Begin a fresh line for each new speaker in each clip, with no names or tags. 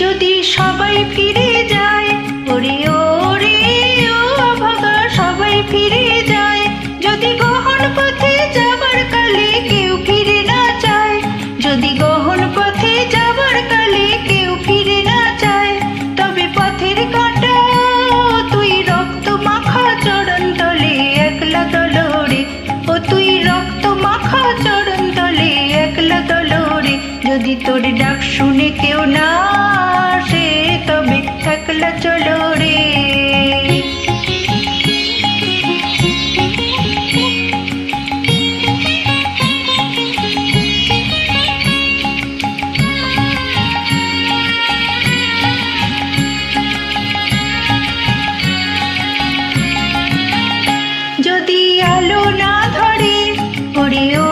যদি সবাই ফিরে যায় ওরিও ফিরে যায়। যদি গহন পথে যাবার কালে কেউ ফিরে না চায় যদি গহন পথে যাবার কালে কেউ ফিরে না চায় তবে পথের কাঁটা, তুই রক্ত মাখা চরণ তলে একলা দলরে ও তুই রক্ত মাখা চরণ তলে একলা দলরে যদি তোর ডাক শুনে কেউ না আসে, তবে একলা চলো রে you.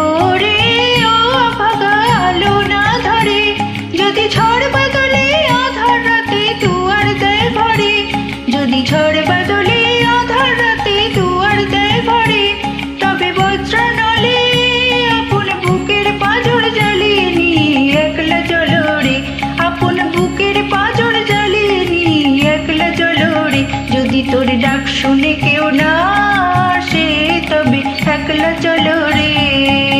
চলো রে।